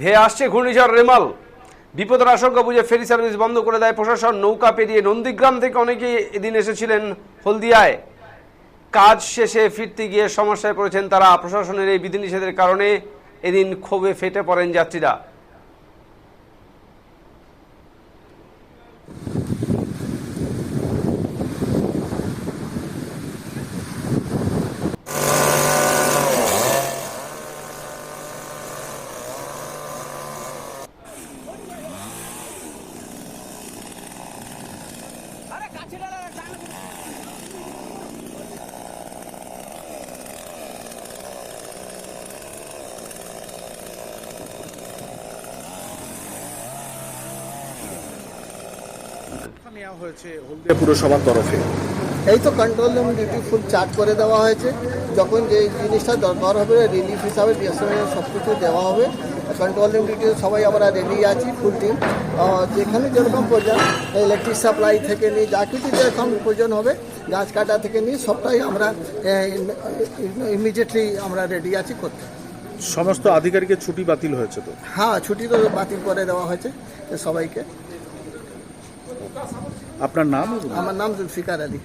ধেয়ে আসছে ঘূর্ণিঝড় রেমাল। বিপদের আশঙ্কা বুঝে ফেরি সার্ভিস বন্ধ করে দেয় প্রশাসন। নৌকা পেরিয়ে নন্দীগ্রাম থেকে অনেকেই এদিন এসেছিলেন হলদিয়ায়। কাজ শেষে ফিরতে গিয়ে সমস্যায় পড়েছেন তারা। প্রশাসনের এই বিধিনিষেধের কারণে এদিন ক্ষোভে ফেটে পড়েন যাত্রীরা। নেওয়া হয়েছে হলদিয়া পুরসভার তরফে। এই তো control room duty full charge করে দেওয়া হয়েছে। যখন যে জিনিসটা দরকার হবে রিলিফ হিসাবে বিএসএফ সব কিছু দেওয়া হবে। কন্ট্রোল রুম ডিউটি সবাই আমরা রেডি আছি ফুল টিম যেখানে যেরকম প্রয়োজন ইলেকট্রিক সাপ্লাই থেকে নিয়ে যা কিছু যেরকম প্রয়োজন হবে গাছ কাটা থেকে নিয়ে সবটাই আমরা ইমিডিয়েটলি আমরা রেডি আছি করতে। সমস্ত আধিকারিকের ছুটি বাতিল হয়েছে তো? হ্যাঁ ছুটি তো বাতিল করে দেওয়া হয়েছে সবাইকে। আপনার নাম? আমার নাম জুলফিকার আলী।